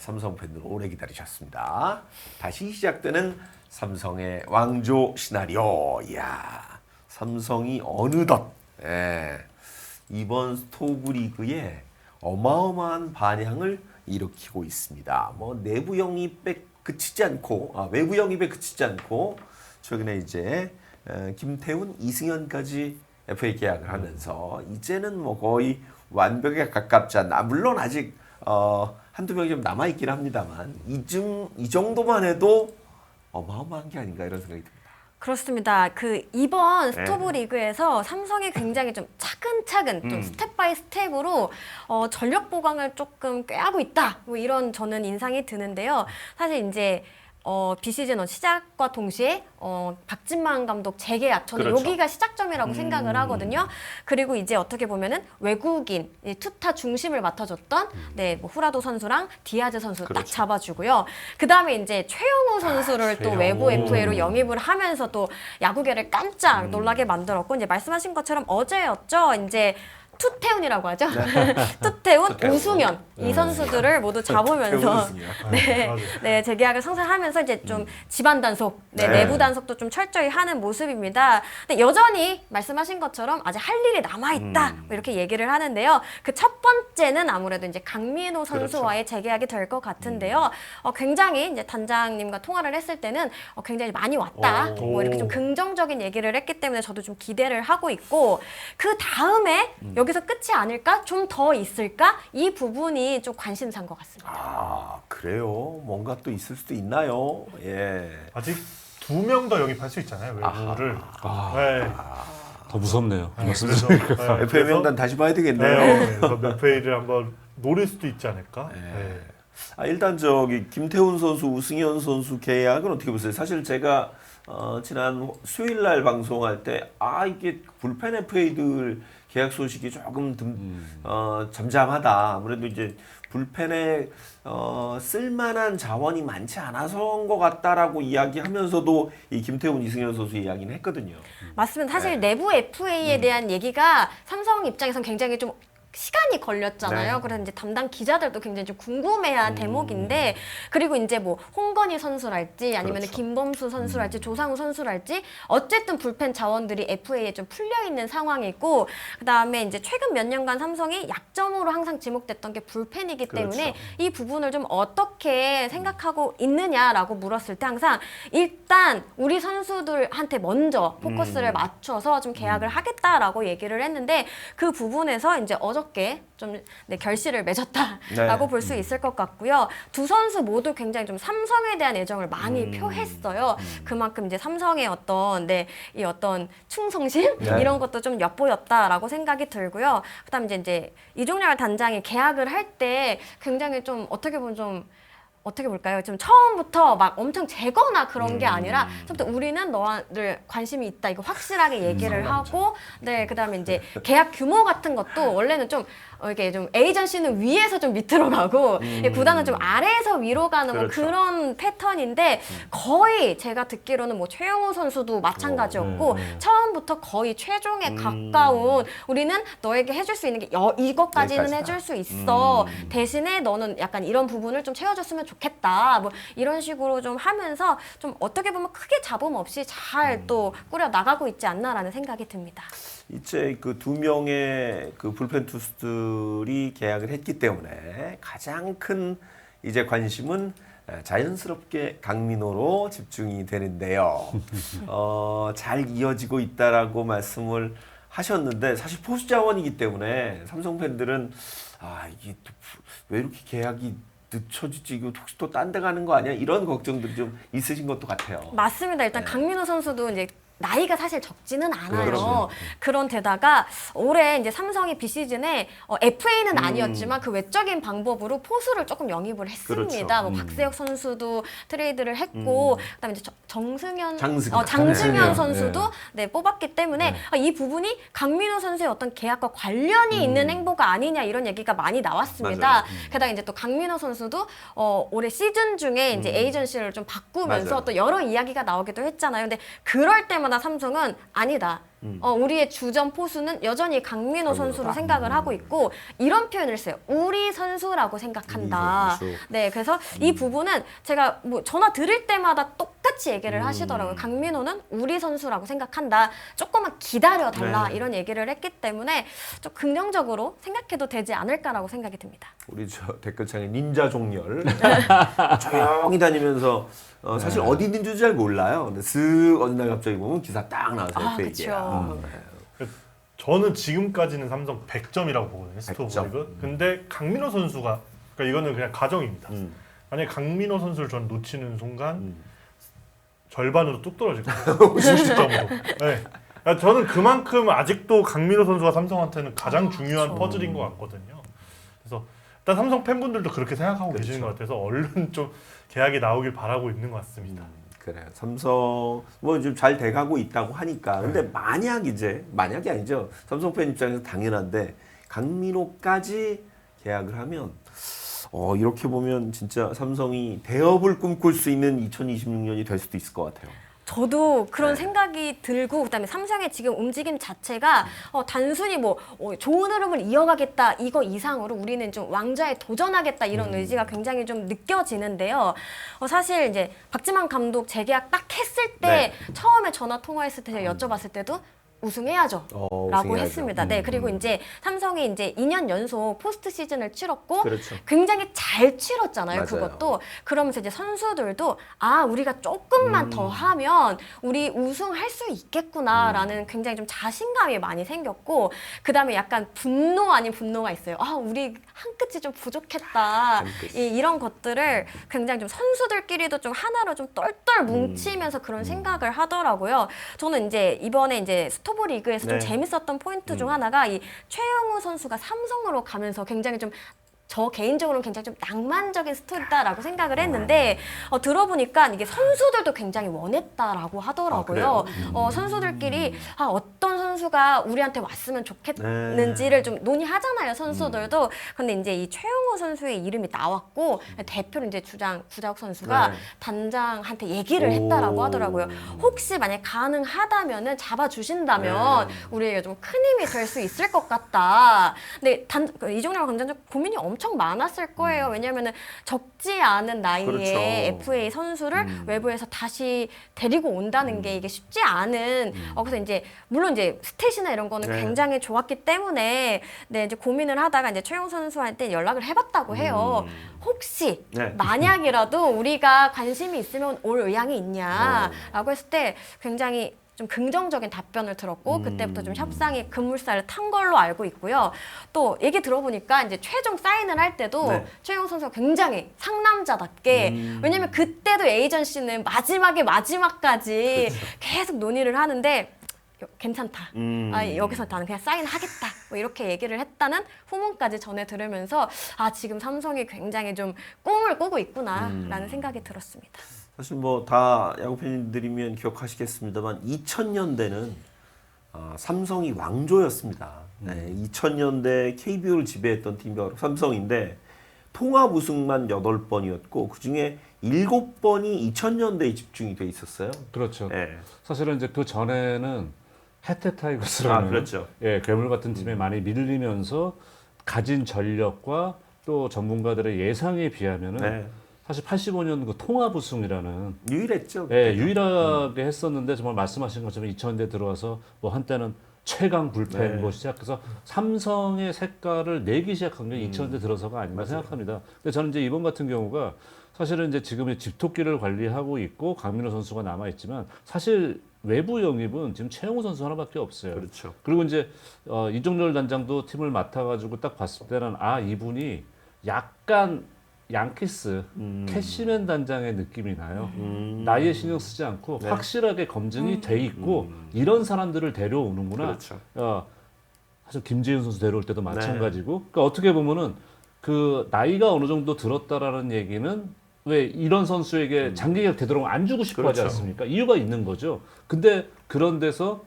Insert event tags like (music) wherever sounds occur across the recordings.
삼성 팬들 오래 기다리셨습니다. 다시 시작되는 삼성의 왕조 시나리오. 이야, 삼성이 어느덧 예, 이번 스토브 리그에 어마어마한 반향을 일으키고 있습니다. 뭐 내부 영입에 그치지 않고 아, 외부 영입에 그치지 않고 최근에 이제 에, 김태훈, 이승현까지 FA 계약을 하면서 이제는 뭐 거의 완벽에 가깝지 않나. 물론 아직 어, 한두 명이 좀 남아 있긴 합니다만 이쯤 이 정도만 해도 어마어마한 게 아닌가 이런 생각이 듭니다. 그렇습니다. 그 이번 네. 스토브 리그에서 삼성이 굉장히 좀 차근차근 좀 음. 스텝 바이 스텝으로 어, 전력 보강을 조금 꾀하고 있다. 뭐 이런 저는 인상이 드는데요. 사실 이제 어, 비시즌 시작과 동시에 어, 박진만 감독 재계약 저는 그렇죠. 여기가 시작점이라고 음. 생각을 하거든요. 그리고 이제 어떻게 보면은 외국인 이 투타 중심을 맡아줬던 네, 뭐 후라도 선수랑 디아즈 선수 딱 음. 그렇죠. 잡아주고요. 그 다음에 이제 최영우 선수를 또 최영우. 외부 FA로 영입을 하면서 또 야구계를 깜짝 음. 놀라게 만들었고 이제 말씀하신 것처럼 어제였죠. 이제 투태훈이라고 하죠. 투태훈, 투태훈. 우승현 이 선수들을 모두 잡으면서. (laughs) 네. 네 재계약을 성사하면서 이제 좀 집안 단속, 네, 네. 내부 단속도 좀 철저히 하는 모습입니다. 근데 여전히 말씀하신 것처럼 아직 할 일이 남아 있다 음. 뭐 이렇게 얘기를 하는데요. 그 첫 번째는 아무래도 이제 강민호 선수와의 재계약이 될 것 같은데요. 어, 굉장히 이제 단장님과 통화를 했을 때는 어, 굉장히 많이 왔다. 오. 뭐 이렇게 좀 긍정적인 얘기를 했기 때문에 저도 좀 기대를 하고 있고 그 다음에 여기 서 끝이 아닐까? 좀 더 있을까? 이 부분이 좀 관심사인 것 같습니다. 아 그래요? 뭔가 또 있을 수도 있나요? 예. 아직 두 명 더 영입할 수 있잖아요 외부를. 아, 네. 더 무섭네요. 네, 말씀 그래서. 네, FA (laughs) 그래서- 명단 다시 봐야 되겠네요. 네, 그래서 FA를 한번 노릴 수도 있지 않을까. 네. 네. 아, 일단 저기 김태훈 선수, 우승현 선수 계약은 어떻게 보세요? 사실 제가 어, 지난 수요일 날 방송할 때 아 이게 불펜 FA들 계약 소식이 조금 듬, 어, 잠잠하다. 아무래도 이제 불펜에 어, 쓸만한 자원이 많지 않아서인 것 같다라고 이야기하면서도 이 김태훈, 이승현 선수 이야기는 했거든요. 맞습니다. 사실 네. 내부 FA에 대한 얘기가 삼성 입장에선 굉장히 좀 시간이 걸렸잖아요. 네. 그래서 이제 담당 기자들도 굉장히 좀 궁금해한 대목인데 그리고 이제 뭐 홍건희 선수랄지 아니면 그렇죠. 김범수 선수랄지 조상우 선수랄지 어쨌든 불펜 자원들이 FA에 좀 풀려 있는 상황이고 그다음에 이제 최근 몇 년간 삼성이 약점으로 항상 지목됐던 게 불펜이기 때문에 그렇죠. 이 부분을 좀 어떻게 생각하고 있느냐라고 물었을 때 항상 일단 우리 선수들한테 먼저 포커스를 음. 맞춰서 좀 계약을 하겠다라고 얘기를 했는데 그 부분에서 이제 어저 께좀 네, 결실을 맺었다라고 네. 볼수 있을 것 같고요. 두 선수 모두 굉장히 좀 삼성에 대한 애정을 많이 음. 표했어요. 그만큼 이제 삼성의 어떤 네, 이 어떤 충성심 네. 이런 것도 좀 엿보였다라고 생각이 들고요. 그다음 이제 이제 이종렬 단장이 계약을 할 때 굉장히 좀 어떻게 보면 좀 어떻게 볼까요? 좀 처음부터 막 엄청 재거나 그런 게 음. 아니라 좀더 우리는 너를 관심이 있다 이거 확실하게 얘기를 하고 네 그다음에 이제 (laughs) 계약 규모 같은 것도 원래는 좀 어, 이렇게 좀 에이전시는 위에서 좀 밑으로 가고 이 구단은 좀 아래에서 위로 가는 뭐 음. 그렇죠. 그런 패턴인데 거의 제가 듣기로는 뭐 최영우 선수도 마찬가지였고 어, 네, 네. 처음부터 거의 최종에 음. 가까운 우리는 너에게 해줄 수 있는 게 여, 이것까지는 여기까지다. 해줄 수 있어 음. 대신에 너는 약간 이런 부분을 좀 채워줬으면 좋겠다 뭐 이런 식으로 좀 하면서 좀 어떻게 보면 크게 잡음 없이 잘 음. 또 꾸려 나가고 있지 않나라는 생각이 듭니다. 이제 그 두 명의 그 불펜 투수들이 계약을 했기 때문에 가장 큰 이제 관심은 에, 자연스럽게 강민호로 집중이 되는데요. (laughs) 어, 잘 이어지고 있다라고 말씀을 하셨는데 사실 포수 자원이기 때문에 삼성 팬들은 아 이게 또왜 이렇게 계약이 늦춰지지 이거 혹시 또 딴 데 가는 거 아니야 이런 걱정들이 좀 있으신 것도 같아요. 맞습니다. 일단 네. 강민호 선수도 이제 나이가 사실 적지는 않아요. 그렇죠. 그런 데다가 올해 이제 삼성이 비시즌에 어, FA는 음. 아니었지만 그 외적인 방법으로 포수를 조금 영입을 했습니다. 그렇죠. 뭐 음. 박세혁 선수도 트레이드를 했고 음. 그다음에 이제 저- 정승현, 장승현. 어, 장승현 장승현, 선수도 네. 뽑았기 때문에 아, 이 부분이 강민호 선수의 어떤 계약과 관련이 있는 행보가 아니냐 이런 얘기가 많이 나왔습니다. 음. 맞아요. 게다가 이제 또 강민호 선수도 어, 올해 시즌 중에 이제 에이전시를 좀 바꾸면서 음. 맞아요. 또 여러 이야기가 나오기도 했잖아요. 근데 그럴 때마다 삼성은 아니다. 어, 우리의 주전 포수는 여전히 강민호 선수로. 생각을 하고 있고 이런 표현을 써요. 우리 선수라고 생각한다. 우리 선수. 네, 그래서 이 부분은 제가 뭐 전화 드릴 때마다 똑같이 얘기를 하시더라고요. 강민호는 우리 선수라고 생각한다. 조금만 기다려 달라 네. 이런 얘기를 했기 때문에 좀 긍정적으로 생각해도 되지 않을까라고 생각이 듭니다. 우리 저 댓글창에 닌자 종렬 (laughs) 조용히 다니면서 어, 사실 어디 있는지도 잘 몰라요. 근데 슥 어느 날 갑자기 보면 기사 딱 나와서 아, 그 그쵸. 얘기야. 네. 저는 지금까지는 삼성 100점이라고 보거든요. 스토브릭은. 근데 강민호 선수가 그러니까 이거는 그냥 가정입니다. 음. 만약 에 강민호 선수를 전 놓치는 순간 음. 절반으로 뚝 떨어질 거예요. (laughs) 50점으로. 네. 그러니까 저는 그만큼 아직도 강민호 선수가 삼성한테는 가장 아, 중요한 그쵸. 퍼즐인 것 같거든요. 그래서 일단 삼성 팬분들도 그렇게 생각하고 그렇죠. 계시는 것 같아서 얼른 좀 계약이 나오길 바라고 있는 것 같습니다. 그래요. 삼성 뭐 좀 잘 돼가고 있다고 하니까. 근데 만약 이제 만약이 아니죠. 삼성 팬 입장에서 당연한데 강민호까지 계약을 하면 어 이렇게 보면 진짜 삼성이 대업을 꿈꿀 수 있는 2026년이 될 수도 있을 것 같아요. 저도 그런 네. 생각이 들고 그다음에 삼성의 지금 움직임 자체가 어, 단순히 뭐 어, 좋은 흐름을 이어가겠다 이거 이상으로 우리는 좀 왕좌에 도전하겠다 이런 음. 의지가 굉장히 좀 느껴지는데요. 어, 사실 이제 박지만 감독 재계약 딱 했을 때 네. 처음에 전화 통화했을 때 제가 여쭤봤을 때도 우승해야죠. 어, 라고 우승해야죠. 했습니다. 네, 음, 그리고 음. 이제 삼성이 이제 2년 연속 포스트 시즌을 치렀고 그렇죠. 굉장히 잘 치렀잖아요. 맞아요. 그것도 그러면서 이제 선수들도 아 우리가 조금만 음. 더 하면 우리 우승할 수 있겠구나라는 굉장히 좀 자신감이 많이 생겼고 그 다음에 약간 분노 아닌 분노가 있어요. 아 우리 한 끗이 좀 부족했다. 이, 이런 것들을 굉장히 좀 선수들끼리도 좀 하나로 좀 똘똘 뭉치면서 음. 그런 생각을 하더라고요. 저는 이제 이번에 이제 스토 브 리그에서 좀 네. 재밌었던 포인트 중 음. 하나가 이 최영우 선수가 삼성으로 가면서 굉장히 좀 저 개인적으로는 굉장히 좀 낭만적인 스토리다라고 생각을 했는데 어, 들어보니까 이게 선수들도 굉장히 원했다라고 하더라고요. 아? 어, 선수들끼리 아, 어떤 선수가 우리한테 왔으면 좋겠는지를 좀 논의하잖아요, 선수들도. 근데 이제 이 최영호 선수의 이름이 나왔고 대표로 이제 주장 구자욱 선수가 네. 단장한테 얘기를 오. 했다라고 하더라고요. 혹시 만약 가능하다면은 잡아주신다면 네. 우리에게 좀 큰 힘이 될 수 있을 것 같다. 근데 단 이종렬 감독님 고민이 엄청 많았을 거예요. 왜냐면은 적지 않은 나이에 음. 그렇죠. FA 선수를 음. 외부에서 다시 데리고 온다는 게 이게 쉽지 않은. 어, 그래서 이제 물론 이제 스탯이나 이런 거는 음. 네. 굉장히 좋았기 때문에 네 이제 고민을 하다가 이제 최용 선수한테 연락을 해 봤다고 해요. 혹시 음. 네. 만약이라도 우리가 관심이 있으면 올 의향이 있냐라고 했을 때 굉장히 좀 긍정적인 답변을 들었고 음. 그때부터 좀 협상이 급물살을 탄 걸로 알고 있고요. 또 얘기 들어보니까 이제 최종 사인을 할 때도 네. 최용 선수가 굉장히 상남자답게 음. 왜냐면 그때도 에이전시는 마지막에 마지막까지 계속 논의를 하는데 여- 괜찮다. 음. 아, 여기서 나는 그냥 사인하겠다. 뭐 이렇게 얘기를 했다는 후문까지 전해 들으면서 아 지금 삼성이 굉장히 좀 꿈을 꾸고 있구나라는 음. 생각이 들었습니다. 사실 뭐 다 야구 팬들이면 기억하시겠습니다만 2000년대는 아, 삼성이 왕조였습니다. 네, 2000년대 KBO를 지배했던 팀이 바로 삼성인데 통합 우승만 8번이었고 그중에 7번이 2000년대에 집중이 돼 있었어요. 그렇죠. 네. 사실은 이제 그 전에는 해태 타이거스라는 아, 그렇죠. 예, 괴물 같은 팀에 많이 밀리면서 가진 전력과 또 전문가들의 예상에 비하면은 네. 사실 85년 그 통합 우승이라는 유일했죠. 예, 유일하게 했었는데 정말 말씀하신 것처럼 2000대 들어와서 뭐 한때는 최강 불펜 네. 뭐 시작해서 삼성의 색깔을 내기 시작한 게 2000대 들어서가 아닌가 음. 생각합니다. 근데 저는 이제 이번 같은 경우가 사실은 이제 지금 집토끼를 관리하고 있고 강민호 선수가 남아 있지만 사실 외부 영입은 지금 최영우 선수 하나밖에 없어요. 그렇죠. 그리고 이제 어, 이종렬 단장도 팀을 맡아가지고 딱 봤을 때는 아 이분이 약간 양키스 음. 캐시맨 단장의 느낌이 나요. 음. 나이에 신경 쓰지 않고 네. 확실하게 검증이 돼 있고 음. 이런 사람들을 데려오는구나. 그렇죠. 어, 사실 김재윤 선수 데려올 때도 네. 마찬가지고. 그러니까 어떻게 보면은 그 나이가 어느 정도 들었다라는 얘기는 왜 이런 선수에게 장기 계약 되도록 안 주고 싶어 하지 음. 그렇죠. 않습니까? 이유가 있는 거죠. 근데 그런 데서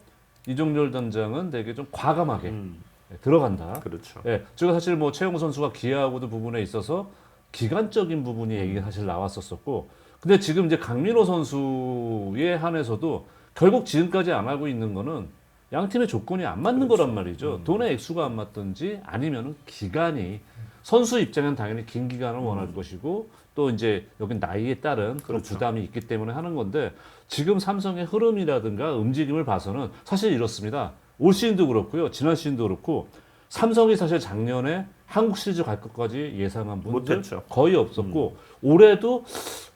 이종렬 단장은 되게 좀 과감하게 음. 들어간다. 그렇죠. 예, 제가 사실 뭐 최영우 선수가 기아하고도 부분에 있어서 기간적인 부분이 얘기가 사실 나왔었었고, 근데 지금 이제 강민호 선수에 한해서도 결국 지금까지 안 하고 있는 거는 양 팀의 조건이 안 맞는 거란 말이죠. 돈의 액수가 안 맞든지 아니면은 기간이 선수 입장은 당연히 긴 기간을 원할 것이고 또 이제 여긴 나이에 따른 그런 부담이 있기 때문에 하는 건데 지금 삼성의 흐름이라든가 움직임을 봐서는 사실 이렇습니다. 올 시즌도 그렇고요. 지난 시즌도 그렇고 삼성이 사실 작년에 한국 시리즈 갈 것까지 예상한 분들 못했죠. 거의 없었고 올해도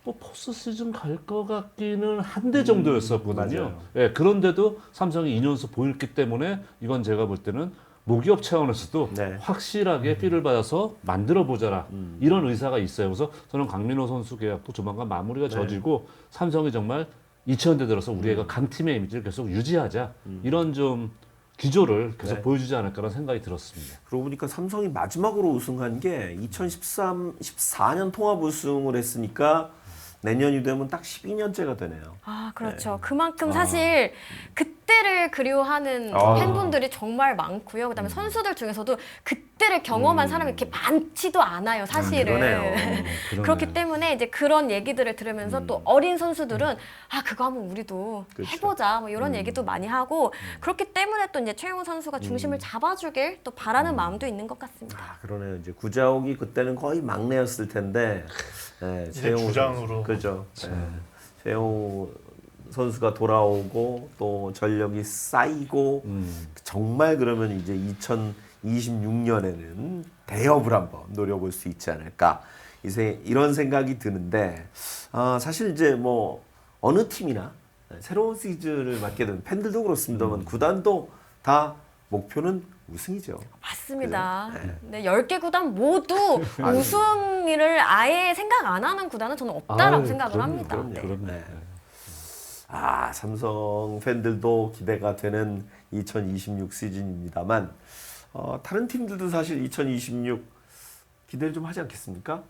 뭐 포스트 시즌 갈 것 같기는 한대 정도였었거든요. 맞아요. 예, 그런데도 삼성이 2년수 보였기 때문에 이건 제가 볼 때는 모기업 차원에서도 네. 확실하게 삐를 받아서 만들어 보자라 이런 의사가 있어요. 그래서 저는 강민호 선수 계약도 조만간 마무리가 저지고 삼성이 정말 2000년대 들어서 우리 애가 강팀의 이미지를 계속 유지하자 이런 좀 기조를 계속 네. 보여주지 않을까라는 생각이 들었습니다. 그러고 보니까 삼성이 마지막으로 우승한 게 2013, 14년 통합 우승을 했으니까 내년이 되면 딱 12년째가 되네요. 아, 네. 그렇죠. 그만큼 사실 그 때를 그리워하는 아. 음. 팬분들이 정말 많고요. 그다음에 선수들 중에서도 그때를 경험한 사람이 이렇게 많지도 않아요, 사실은. 음. 그러네요. (laughs) 그러네. 그렇기 때문에 이제 그런 얘기들을 들으면서 또 어린 선수들은 아 그거 한번 우리도 음. 그렇죠. 해보자 뭐 이런 얘기도 많이 하고 그렇기 때문에 또 이제 최영우 선수가 중심을 잡아주길 또 바라는 마음도 있는 것 같습니다. 아, 그러네요. 이제 구자욱이 그때는 거의 막내였을 텐데 네, 이제 최영우 주장으로. 선수, 그죠. 네. 최영우 선수가 돌아오고 또 전력이 쌓이고 음. 정말 그러면 이제 2026년에는 대업을 한번 노려볼 수 있지 않을까 이세 이런 생각이 드는데 아, 사실 이제 뭐 어느 팀이나 새로운 시즌을 맡게 된 팬들도 그렇습니다만 구단도 다 목표는 우승이죠. 맞습니다. 그죠? 네, 10개 구단 모두 우승을 아예 생각 안 하는 구단은 저는 없다라고 아유, 생각을 그럼요, 합니다. 그럼요. 네. 그럼요. 네. 아 삼성 팬들도 기대가 되는 2026 시즌입니다만 어, 다른 팀들도 사실 2026 기대를 좀 하지 않겠습니까?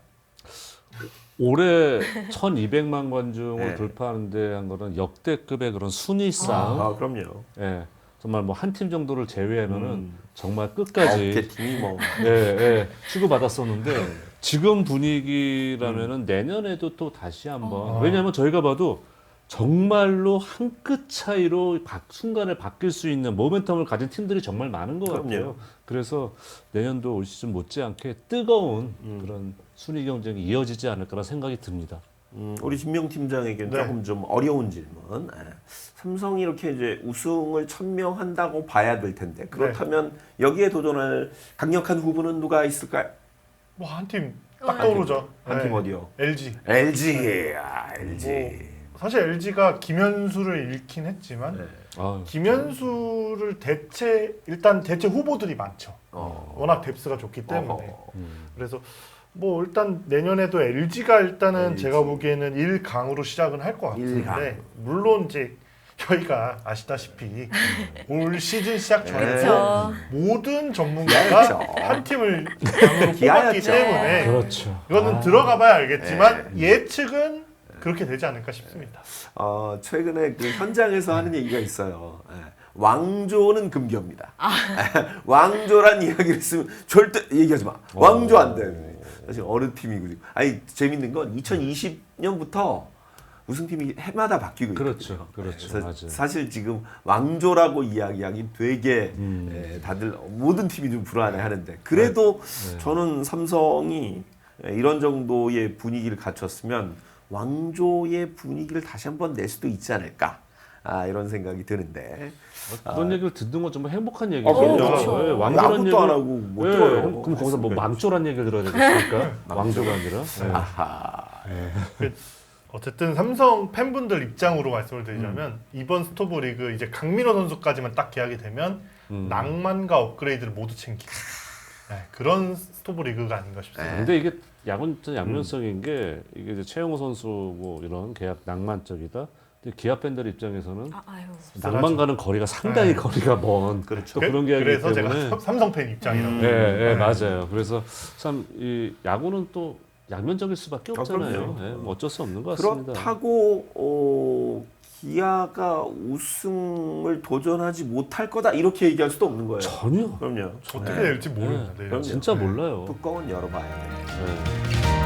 올해 1,200만 관중을 네. 돌파하는데 한 거는 역대급의 그런 순위 싸움. 아 그럼요. 예. 정말 뭐 한 팀 정도를 제외하면은 음. 정말 아홉 개 끝까지 팀이 뭐 예, 예, 치고 받았었는데 지금 분위기라면은 내년에도 또 다시 한번 어. 왜냐하면 저희가 봐도 정말로 한 끗 차이로 바- 순간에 바뀔 수 있는 모멘텀을 가진 팀들이 정말 많은 것. 같아요. 그래서 내년도 올 시즌 못지않게 뜨거운 음. 그런 순위 경쟁이 이어지지 않을까라는 생각이 듭니다. 음, 우리 진명 팀장에게는 네. 조금 좀 어려운 질문. 예. 삼성이 이렇게 이제 우승을 천명한다고 봐야 될 텐데 그렇다면 여기에 도전할 강력한 후보는 누가 있을까요? 뭐 한 팀딱 어. 떠오르죠. 한팀 네. 어디요? LG. LG. 아, LG. 뭐, 사실 LG가 김현수를 잃긴 했지만 네. 아유, 김현수를 대체 일단 대체 후보들이 많죠. 어. 워낙 뎁스가 좋기 때문에. 어허. 음. 그래서 뭐 일단 내년에도 LG가 일단은 LG. 제가 보기에는 1강으로 시작은 할 것 같은데 일강. 물론 이제 저희가 아시다시피 올 시즌 시작 전에 네. 그렇죠. 모든 전문가가 그렇죠. 한 팀을 강으로 뽑았기 기아였죠. 때문에 그렇죠. 이거는 아. 들어가봐야 알겠지만 네. 예측은 그렇게 되지 않을까 싶습니다. 어, 최근에 그 현장에서 하는 얘기가 있어요. 예. 왕조는 금기입니다. 왕조란 이야기를 했으면 절대 얘기하지 마. 왕조 안 돼. 사실 어느 팀이고 지금. 아니 재밌는 건 2020년부터 우승팀이 해마다 바뀌고 그렇죠, 있거든요. 그렇죠, 그래서 맞아요. 사실 지금 왕조라고 이야기하기 되게 음. 예, 다들 모든 팀이 좀 불안해하는데 그래도 네. 저는 삼성이 예, 이런 정도의 분위기를 갖췄으면 왕조의 분위기를 다시 한번 낼 수도 있지 않을까 아, 이런 생각이 드는데 그런 얘기를 듣는 건 정말 행복한 얘기죠. 아, 그럼요. 그렇죠. 예, 왕조란 얘기를- 안 하고 못 예, 들어요. 그럼 거기서 뭐. 망조란 얘기를 들어야 되겠습니까? 왕조가 (laughs) 아니라. 예. 아하 어쨌든 삼성 팬분들 입장으로 말씀을 드리자면 음. 이번 스토브 리그 이제 강민호 선수까지만 딱 계약이 되면 음. 낭만과 업그레이드를 모두 챙기는 네, 그런 스토브 리그가 아닌가 싶습니다. 네. 근데 이게 야구는 좀 양면성인 게 이게 이제 최영호 선수 뭐 이런 계약 낭만적이다. 근데 기아 팬들 입장에서는 아, 아유. 낭만과는 거리가 상당히 네. 거리가 먼 그렇죠. 또 그런 게 아니기 그래서 때문에 제가 삼- 삼성 팬 입장이라고. 음. 예, 예, 네. 맞아요. 그래서 참 이 야구는 또 양면적일 수밖에 아, 없잖아요. 그럼요. 예, 뭐 어쩔 수 없는 것 같습니다. 그렇다고 어, 기아가 우승을 도전하지 못할 거다 이렇게 얘기할 수도 없는 거예요. 전혀 그럼요. 어떻게 네. 될지 모릅니다. 네, 네. 그럼요. 진짜 네. 몰라요. 뚜껑은 열어봐야 돼. 예.